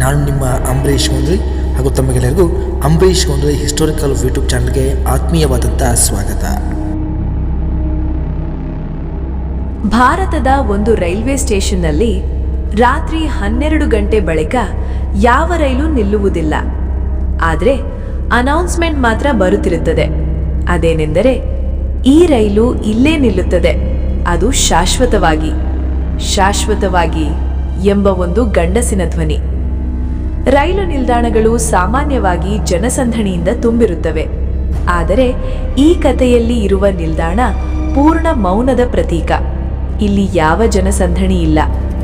ನಾನು ನಿಮ್ಮ ಅಂಬರೀಷ್ ಗೊಂದ್ರಿ ಹಾಗೂ ತಮಗೆಲ್ಲರಿಗೂ ಅಂಬರೀಷ್ ಗೊಂದ್ರಿ ಹಿಸ್ಟೋರಿಕಲ್ ಯೂಟ್ಯೂಬ್ ಚಾನಲ್ಗೆ ಆತ್ಮೀಯವಾದಂಥ ಸ್ವಾಗತ. ಭಾರತದ ಒಂದು ರೈಲ್ವೆ ಸ್ಟೇಷನ್ನಲ್ಲಿ ರಾತ್ರಿ ಹನ್ನೆರಡು ಗಂಟೆ ಬಳಿಕ ಯಾವ ರೈಲು ನಿಲ್ಲುವುದಿಲ್ಲ. ಆದರೆ ಅನೌನ್ಸ್ಮೆಂಟ್ ಮಾತ್ರ ಬರುತ್ತಿರುತ್ತದೆ. ಅದೇನೆಂದರೆ ಈ ರೈಲು ಇಲ್ಲೇ ನಿಲ್ಲುತ್ತದೆ. ಅದು ಶಾಶ್ವತವಾಗಿ ಶಾಶ್ವತವಾಗಿ ಎಂಬ ಒಂದು ಗಂಡಸಿನ ಧ್ವನಿ. ರೈಲು ನಿಲ್ದಾಣಗಳು ಸಾಮಾನ್ಯವಾಗಿ ಜನಸಂದಣಿಯಿಂದ ತುಂಬಿರುತ್ತವೆ. ಆದರೆ ಈ ಕಥೆಯಲ್ಲಿ ಇರುವ ನಿಲ್ದಾಣ ಪೂರ್ಣ ಮೌನದ ಪ್ರತೀಕ. ಇಲ್ಲಿ ಯಾವ ಜನಸಂದಣಿ ಇಲ್ಲ.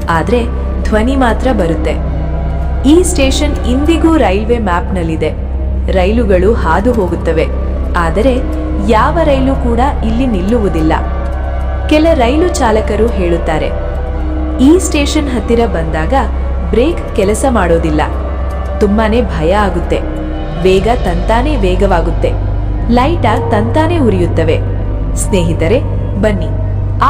ಆದರೆ ಧ್ವನಿ ಮಾತ್ರ ಬರುತ್ತೆ. ಈ ಸ್ಟೇಷನ್ ಇಂದಿಗೂ ರೈಲ್ವೆ ಮ್ಯಾಪ್ನಲ್ಲಿದೆ. ರೈಲುಗಳು ಹಾದು ಹೋಗುತ್ತವೆ. ಆದರೆ ಯಾವ ರೈಲು ಕೂಡ ಇಲ್ಲಿ ನಿಲ್ಲುವುದಿಲ್ಲ. ಕೆಲ ರೈಲು ಚಾಲಕರು ಹೇಳುತ್ತಾರೆ, ಈ ಸ್ಟೇಷನ್ ಹತ್ತಿರ ಬಂದಾಗ ಬ್ರೇಕ್ ಕೆಲಸ ಮಾಡೋದಿಲ್ಲ. ತುಂಬಾನೇ ಭಯ ಆಗುತ್ತೆ. ವೇಗ ತಂತಾನೇ ವೇಗವಾಗುತ್ತೆ. ಲೈಟ್ ಆಗಿ ತಂತಾನೇ ಉರಿಯುತ್ತವೆ. ಸ್ನೇಹಿತರೆ, ಬನ್ನಿ.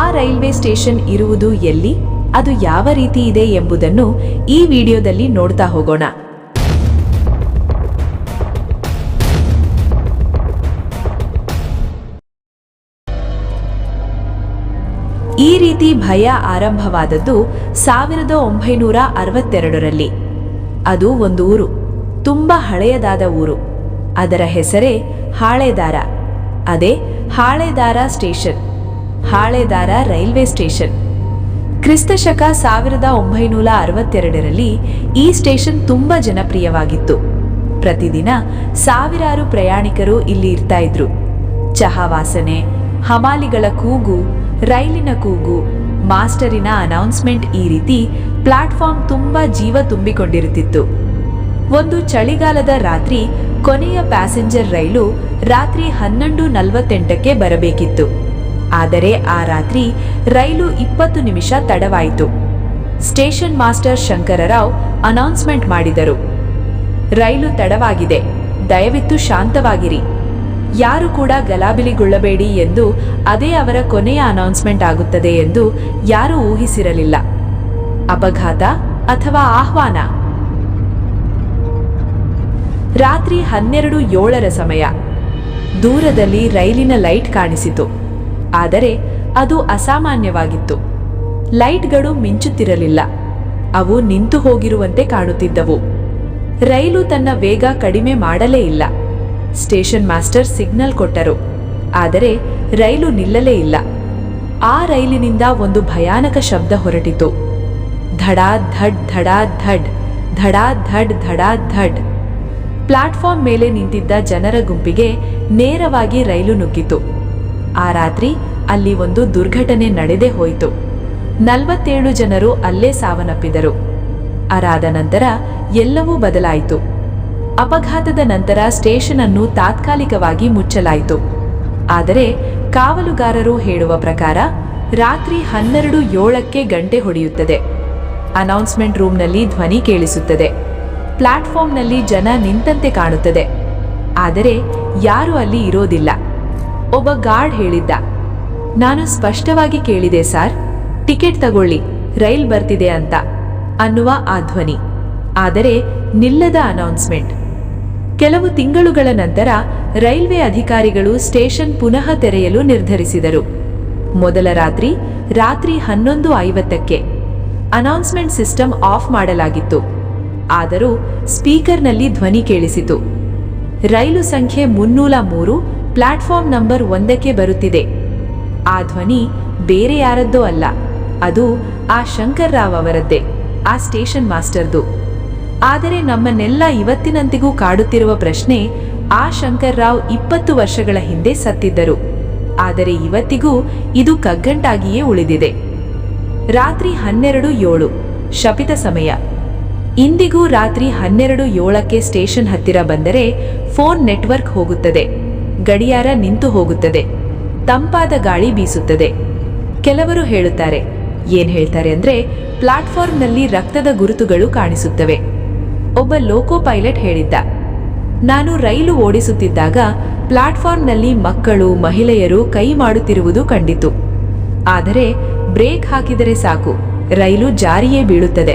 ಆ ರೈಲ್ವೆ ಸ್ಟೇಷನ್ ಇರುವುದು ಎಲ್ಲಿ? ಅದು ಯಾವ ರೀತಿ ಇದೆ ಎಂಬುದನ್ನು ಈ ವಿಡಿಯೋದಲ್ಲಿ ನೋಡ್ತಾ ಹೋಗೋಣ. ಈ ರೀತಿ ಭಯ ಆರಂಭವಾದದ್ದು ಸಾವಿರದ ಒಂಬೈನೂರ ಅರವತ್ತೆರಡರಲ್ಲಿ. ಅದು ಒಂದು ಊರು, ತುಂಬ ಹಳೆಯದಾದ ಊರು. ಅದರ ಹೆಸರೇ ಹಾಳೆದಾರ. ಅದೇ Haledara station, Haledara railway station. ಕ್ರಿಸ್ತಶಕ ಸಾವಿರದ ಒಂಬೈನೂರ ಅರವತ್ತೆರಡರಲ್ಲಿ ಈ ಸ್ಟೇಷನ್ ತುಂಬ ಜನಪ್ರಿಯವಾಗಿತ್ತು. ಪ್ರತಿದಿನ ಸಾವಿರಾರು ಪ್ರಯಾಣಿಕರು ಇಲ್ಲಿ ಇರ್ತಾ ಇದ್ರು. ಚಹಾ ವಾಸನೆ ಹಮಾಲಿಗಳ ಕೂಗು, ರೈಲಿನ ಕೂಗು, ಮಾಸ್ಟರಿನ ಅನೌನ್ಸ್ಮೆಂಟ್ ಈ ರೀತಿ ಪ್ಲಾಟ್ಫಾರ್ಮ್ ತುಂಬಾ ಜೀವ ತುಂಬಿಕೊಂಡಿರುತ್ತಿತ್ತು. ಒಂದು ಚಳಿಗಾಲದ ರಾತ್ರಿ ಕೊನೆಯ ಪ್ಯಾಸೆಂಜರ್ ರೈಲು ರಾತ್ರಿ ಹನ್ನೊಂದು ನಲವತ್ತೆಂಟಕ್ಕೆ ಬರಬೇಕಿತ್ತು. ಆದರೆ ಆ ರಾತ್ರಿ ರೈಲು ಇಪ್ಪತ್ತು ನಿಮಿಷ ತಡವಾಯಿತು. ಸ್ಟೇಷನ್ ಮಾಸ್ಟರ್ ಶಂಕರರಾವ್ ಅನೌನ್ಸ್ಮೆಂಟ್ ಮಾಡಿದರು. ರೈಲು ತಡವಾಗಿದೆ. ದಯವಿಟ್ಟು ಶಾಂತವಾಗಿರಿ. ಯಾರು ಕೂಡ ಗಲಾಬಿಲಿಗೊಳ್ಳಬೇಡಿ ಎಂದು ಅದೇ ಅವರ ಕೊನೆಯ ಅನೌನ್ಸ್ಮೆಂಟ್ ಆಗುತ್ತದೆ ಎಂದು ಯಾರೂ ಊಹಿಸಿರಲಿಲ್ಲ. ಅಪಘಾತ ಅಥವಾ ಆಹ್ವಾನ? ರಾತ್ರಿ ಹನ್ನೆರಡು ಏಳರ ಸಮಯ. ದೂರದಲ್ಲಿ ರೈಲಿನ ಲೈಟ್ ಕಾಣಿಸಿತು. ಆದರೆ ಅದು ಅಸಾಮಾನ್ಯವಾಗಿತ್ತು. ಲೈಟ್ಗಳು ಮಿಂಚುತ್ತಿರಲಿಲ್ಲ. ಅವು ನಿಂತು ಹೋಗಿರುವಂತೆ ಕಾಣುತ್ತಿದ್ದವು. ರೈಲು ತನ್ನ ವೇಗ ಕಡಿಮೆ ಮಾಡಲೇ ಇಲ್ಲ. ಸ್ಟೇಷನ್ ಮಾಸ್ಟರ್ ಸಿಗ್ನಲ್ ಕೊಟ್ಟರು. ಆದರೆ ರೈಲು ನಿಲ್ಲಲೇ ಇಲ್ಲ. ಆ ರೈಲಿನಿಂದ ಒಂದು ಭಯಾನಕ ಶಬ್ದ ಹೊರಟಿತು. ಧಡಾ ಧಡ್ ಧಡಾ ಧಡ್ ಧಡಾ ಧಡ್ ಧಡಾ ಧಡ್ ಪ್ಲಾಟ್ಫಾರ್ಮ್ ಮೇಲೆ ನಿಂತಿದ್ದ ಜನರ ಗುಂಪಿಗೆ ನೇರವಾಗಿ ರೈಲು ನುಗ್ಗಿತು. ಆ ರಾತ್ರಿ ಅಲ್ಲಿ ಒಂದು ದುರ್ಘಟನೆ ನಡೆದೇ ಹೋಯಿತು. ನಲವತ್ತೇಳು ಜನರು ಅಲ್ಲೇ ಸಾವನ್ನಪ್ಪಿದರು. ಅರಾದ ನಂತರ ಎಲ್ಲವೂ ಬದಲಾಯಿತು. ಅಪಘಾತದ ನಂತರ ಸ್ಟೇಷನ್ ಅನ್ನು ತಾತ್ಕಾಲಿಕವಾಗಿ ಮುಚ್ಚಲಾಯಿತು. ಆದರೆ ಕಾವಲುಗಾರರು ಹೇಳುವ ಪ್ರಕಾರ ರಾತ್ರಿ ಹನ್ನೆರಡು ಏಳಕ್ಕೆ ಗಂಟೆ ಹೊಡೆಯುತ್ತದೆ. ಅನೌನ್ಸ್ಮೆಂಟ್ ರೂಮ್ನಲ್ಲಿ ಧ್ವನಿ ಕೇಳಿಸುತ್ತದೆ. ಪ್ಲಾಟ್ಫಾರ್ಮ್ನಲ್ಲಿ ಜನ ನಿಂತಂತೆ ಕಾಣುತ್ತದೆ. ಆದರೆ ಯಾರೂ ಅಲ್ಲಿ ಇರೋದಿಲ್ಲ. ಒಬ್ಬ ಗಾರ್ಡ್ ಹೇಳಿದ್ದ. ನಾನು ಸ್ಪಷ್ಟವಾಗಿ ಕೇಳಿದೆ, ಸಾರ್, ಟಿಕೆಟ್ ತಗೊಳ್ಳಿ, ರೈಲ್ ಬರ್ತಿದೆ ಅಂತ ಅನ್ನುವ ಆ ಧ್ವನಿ. ಆದರೆ ನಿಲ್ಲದ ಅನೌನ್ಸ್ಮೆಂಟ್. ಕೆಲವು ತಿಂಗಳುಗಳ ನಂತರ ರೈಲ್ವೆ ಅಧಿಕಾರಿಗಳು ಸ್ಟೇಷನ್ ಪುನಃ ತೆರೆಯಲು ನಿರ್ಧರಿಸಿದರು. ಮೊದಲ ರಾತ್ರಿ ರಾತ್ರಿ ಹನ್ನೊಂದು ಐವತ್ತಕ್ಕೆ. ಅನೌನ್ಸ್ಮೆಂಟ್ ಸಿಸ್ಟಮ್ ಆಫ್ ಮಾಡಲಾಗಿತ್ತು. ಆದರೂ ಸ್ಪೀಕರ್ನಲ್ಲಿ ಧ್ವನಿ ಕೇಳಿಸಿತು. ರೈಲು ಸಂಖ್ಯೆ ಮುನ್ನೂರ ಮೂರು, ಪ್ಲಾಟ್ಫಾರ್ಮ್ ನಂಬರ್ ಒಂದಕ್ಕೆ ಬರುತ್ತಿದೆ. ಆ ಧ್ವನಿ ಬೇರೆ ಯಾರದ್ದೋ ಅಲ್ಲ, ಅದು ಆ ಶಂಕರ್ ರಾವ್ ಅವರದ್ದೇ, ಆ ಸ್ಟೇಷನ್ ಮಾಸ್ಟರ್ದು. ಆದರೆ ನಮ್ಮನ್ನೆಲ್ಲ ಇವತ್ತಿನಂತಿಗೂ ಕಾಡುತ್ತಿರುವ ಪ್ರಶ್ನೆ ಆ ಶಂಕರ್ ರಾವ್ ಇಪ್ಪತ್ತು ವರ್ಷಗಳ ಹಿಂದೆ ಸತ್ತಿದ್ದರು. ಆದರೆ ಇವತ್ತಿಗೂ ಇದು ಕಗ್ಗಂಟಾಗಿಯೇ ಉಳಿದಿದೆ. ರಾತ್ರಿ ಹನ್ನೆರಡು ಏಳು, ಶಪಿತ ಸಮಯ. ಇಂದಿಗೂ ರಾತ್ರಿ ಹನ್ನೆರಡು ಏಳಕ್ಕೆ ಸ್ಟೇಷನ್ ಹತ್ತಿರ ಬಂದರೆ ಫೋನ್ ನೆಟ್ವರ್ಕ್ ಹೋಗುತ್ತದೆ. ಗಡಿಯಾರ ನಿಂತು ಹೋಗುತ್ತದೆ. ತಂಪಾದ ಗಾಳಿ ಬೀಸುತ್ತದೆ. ಕೆಲವರು ಹೇಳುತ್ತಾರೆ, ಏನ್ ಹೇಳ್ತಾರೆ ಅಂದ್ರೆ ಪ್ಲಾಟ್ಫಾರ್ಮ್ನಲ್ಲಿ ರಕ್ತದ ಗುರುತುಗಳು ಕಾಣಿಸುತ್ತವೆ. ಒಬ್ಬ ಲೋಕೋ ಪೈಲಟ್ ಹೇಳಿದ್ದ, ನಾನು ರೈಲು ಓಡಿಸುತ್ತಿದ್ದಾಗ ಪ್ಲಾಟ್ಫಾರ್ಮ್ನಲ್ಲಿ ಮಕ್ಕಳು, ಮಹಿಳೆಯರು ಕೈ ಮಾಡುತ್ತಿರುವುದು ಕಂಡಿತು. ಆದರೆ ಬ್ರೇಕ್ ಹಾಕಿದರೆ ಸಾಕು. ರೈಲು ಜಾರಿಯೇ ಬೀಳುತ್ತದೆ.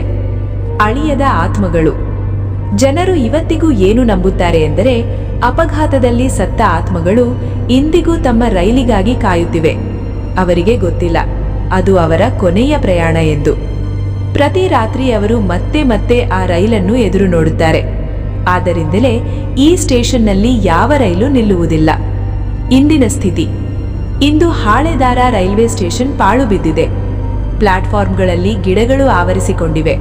ಅಳಿಯದ ಆತ್ಮಗಳು. ಜನರು ಇವತ್ತಿಗೂ ಏನು ನಂಬುತ್ತಾರೆ ಎಂದರೆ, ಅಪಘಾತದಲ್ಲಿ ಸತ್ತ ಆತ್ಮಗಳು ಇಂದಿಗೂ ತಮ್ಮ ರೈಲಿಗಾಗಿ ಕಾಯುತ್ತಿವೆ. ಅವರಿಗೆ ಗೊತ್ತಿಲ್ಲ. ಅದು ಅವರ ಕೊನೆಯ ಪ್ರಯಾಣ ಎಂದು. ಪ್ರತಿ ರಾತ್ರಿ ಅವರು ಮತ್ತೆ ಮತ್ತೆ ಆ ರೈಲನ್ನು ಎದುರು ನೋಡುತ್ತಾರೆ. ಆದ್ದರಿಂದಲೇ ಈ ಸ್ಟೇಷನ್ನಲ್ಲಿ ಯಾವ ರೈಲು ನಿಲ್ಲುವುದಿಲ್ಲ. ಇಂದಿನ ಸ್ಥಿತಿ. ಇಂದು ಹಾಳೆದಾರ ರೈಲ್ವೆ ಸ್ಟೇಷನ್ ಪಾಳು ಬಿದ್ದಿದೆ. ಪ್ಲಾಟ್ಫಾರ್ಮ್ಗಳಲ್ಲಿ ಗಿಡಗಳು ಆವರಿಸಿಕೊಂಡಿವೆ.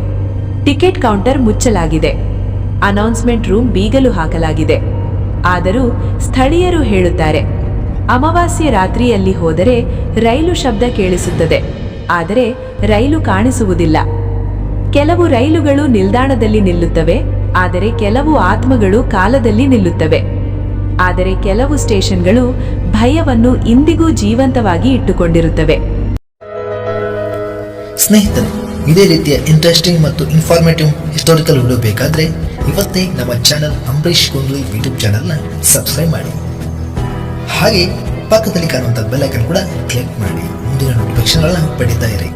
ಟಿಕೆಟ್ ಕೌಂಟರ್ ಮುಚ್ಚಲಾಗಿದೆ. ಅನೌನ್ಸ್ಮೆಂಟ್ ರೂಮ್ ಬೀಗಲು ಹಾಕಲಾಗಿದೆ. ಆದರೂ ಸ್ಥಳೀಯರು ಹೇಳುತ್ತಾರೆ, ಅಮಾವಾಸ್ಯೆ ರಾತ್ರಿಯಲ್ಲಿ ಹೋದರೆ ರೈಲು ಶಬ್ದ ಕೇಳಿಸುತ್ತದೆ. ಆದರೆ ರೈಲು ಕಾಣಿಸುವುದಿಲ್ಲ. ಕೆಲವು ರೈಲುಗಳು ನಿಲ್ದಾಣದಲ್ಲಿ ನಿಲ್ಲುತ್ತವೆ, ಆದರೆ ಕೆಲವು ಆತ್ಮಗಳು ಕಾಲದಲ್ಲಿ ನಿಲ್ಲುತ್ತವೆ. ಆದರೆ ಕೆಲವು ಸ್ಟೇಷನ್ಗಳು ಭಯವನ್ನು ಇಂದಿಗೂ ಜೀವಂತವಾಗಿ ಇಟ್ಟುಕೊಂಡಿರುತ್ತವೆ. ಸ್ನೇಹಿತರು, ಇದೇ ರೀತಿಯ ಇಂಟ್ರೆಸ್ಟಿಂಗ್ ಮತ್ತು ಇನ್ಫಾರ್ಮೇಟಿವ್ ಹಿಸ್ಟೋರಿಕಲ್ ವಿಡಿಯೋ ಬೇಕಾದರೆ ಇವತ್ತೇ ನಮ್ಮ ಚಾನಲ್ ಅಂಬರೀಷ್ ಗೊಂದ್ಲಿ ಯೂಟ್ಯೂಬ್ ಚಾನಲ್ನ ಸಬ್ಸ್ಕ್ರೈಬ್ ಮಾಡಿ. ಹಾಗೆ ಪಕ್ಕದಲ್ಲಿ ಕಾಣುವಂಥ ಬೆಲ್ ಐಕನ್ ಕೂಡ ಕ್ಲಿಕ್ ಮಾಡಿ. ಮುಂದಿನ ನೋಟಿಫಿಕೇಶನ್ಗಳನ್ನ ಪಡೀತಾ ಇರಿ.